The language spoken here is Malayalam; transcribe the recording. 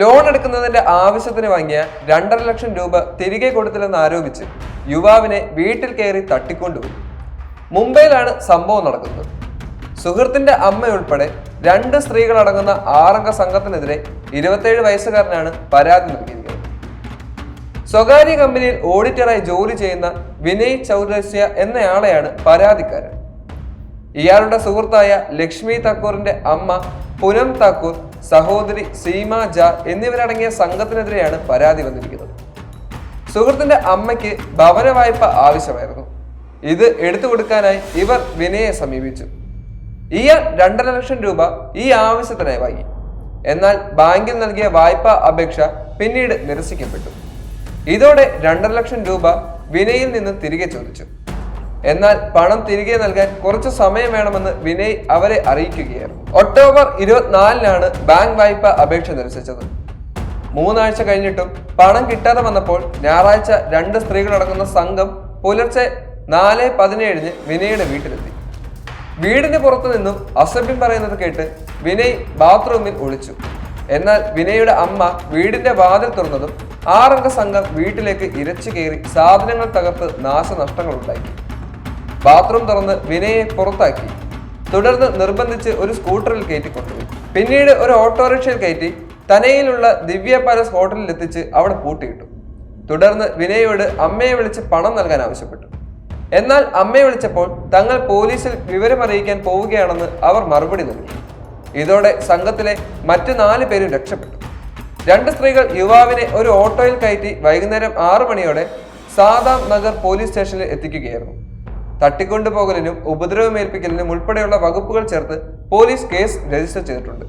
ലോൺ എടുക്കുന്നതിന്റെ ആവശ്യത്തിന് വാങ്ങിയ രണ്ടര ലക്ഷം രൂപ തിരികെ കൊടുത്തില്ലെന്ന് ആരോപിച്ച് യുവാവിനെ വീട്ടിൽ കയറി തട്ടിക്കൊണ്ടുപോയി. മുംബൈയിലാണ് സംഭവം നടക്കുന്നത്. സുഹൃത്തിന്റെ അമ്മയുൾപ്പെടെ രണ്ട് സ്ത്രീകൾ അടങ്ങുന്ന ആറംഗ സംഘത്തിനെതിരെ ഇരുപത്തേഴ് വയസ്സുകാരനാണ് പരാതി നൽകിയിരിക്കുന്നത്. സ്വകാര്യ കമ്പനിയിൽ ഓഡിറ്ററായി ജോലി ചെയ്യുന്ന വിനയ് ചൗരസ്യ എന്നയാളെയാണ് പരാതിക്കാരൻ. ഇയാളുടെ സുഹൃത്തായ ലക്ഷ്മി താക്കൂറിന്റെ അമ്മ പുനം താക്കൂർ സഹോദരി സീമ ജ എന്നിവരടങ്ങിയ സംഘത്തിനെതിരെയാണ് പരാതി വന്നിരിക്കുന്നത്. സുഹൃത്തിന്റെ അമ്മയ്ക്ക് ഭവന വായ്പ ആവശ്യമായിരുന്നു. ഇത് എടുത്തു കൊടുക്കാനായി ഇവർ വിനയെ സമീപിച്ചു. ഇയാൾ രണ്ടര ലക്ഷം രൂപ ഈ ആവശ്യത്തിനായി വാങ്ങി. എന്നാൽ ബാങ്കിൽ നൽകിയ വായ്പാ അപേക്ഷ പിന്നീട് നിരസിക്കപ്പെട്ടു. ഇതോടെ രണ്ടര ലക്ഷം രൂപ വിനയിൽ നിന്ന് തിരികെ ചോദിച്ചു. എന്നാൽ പണം തിരികെ നൽകാൻ കുറച്ച് സമയം വേണമെന്ന് വിനയ് അവരെ അറിയിക്കുകയായിരുന്നു. ഒക്ടോബർ ഇരുപത്തിനാലിനാണ് ബാങ്ക് വായ്പ അപേക്ഷ നിരസിച്ചത്. മൂന്നാഴ്ച കഴിഞ്ഞിട്ടും പണം കിട്ടാതെ വന്നപ്പോൾ ഞായറാഴ്ച രണ്ട് സ്ത്രീകളടങ്ങുന്ന സംഘം പുലർച്ചെ നാല് പതിനേഴിന് വിനയുടെ വീട്ടിലെത്തി. വീടിന് പുറത്തു നിന്നും അസഭ്യം പറയുന്നത് കേട്ട് വിനയ് ബാത്റൂമിൽ ഒളിച്ചു. എന്നാൽ വിനയുടെ അമ്മ വീടിന്റെ വാതിൽ തുറന്നതും ആറംഗ സംഘം വീട്ടിലേക്ക് ഇരച്ചു കയറി സാധനങ്ങൾ തകർത്ത് നാശനഷ്ടങ്ങൾ ഉണ്ടാക്കി ബാത്റൂം തുറന്ന് വിനയെ പുറത്താക്കി. തുടർന്ന് നിർബന്ധിച്ച് ഒരു സ്കൂട്ടറിൽ കയറ്റി കൊണ്ടുപോയി. പിന്നീട് ഒരു ഓട്ടോറിക്ഷയിൽ കയറ്റി തനയിലുള്ള ദിവ്യ പാലസ് ഹോട്ടലിൽ എത്തിച്ച് അവിടെ പൂട്ടിയിട്ടു. തുടർന്ന് വിനയോട് അമ്മയെ വിളിച്ച് പണം നൽകാൻ ആവശ്യപ്പെട്ടു. എന്നാൽ അമ്മയെ വിളിച്ചപ്പോൾ തങ്ങൾ പോലീസിൽ വിവരം അറിയിക്കാൻ പോവുകയാണെന്ന് അവർ മറുപടി നൽകി. ഇതോടെ സംഘത്തിലെ മറ്റു നാല് പേരും രക്ഷപ്പെട്ടു. രണ്ട് സ്ത്രീകൾ യുവാവിനെ ഒരു ഓട്ടോയിൽ കയറ്റി വൈകുന്നേരം ആറു മണിയോടെ സാദാം നഗർ പോലീസ് സ്റ്റേഷനിൽ എത്തിക്കുകയായിരുന്നു. തട്ടിക്കൊണ്ടുപോകലിനും ഉപദ്രവമേൽപ്പിക്കലിനും ഉൾപ്പെടെയുള്ള വകുപ്പുകൾ ചേർത്ത് പോലീസ് കേസ് രജിസ്റ്റർ ചെയ്തിട്ടുണ്ട്.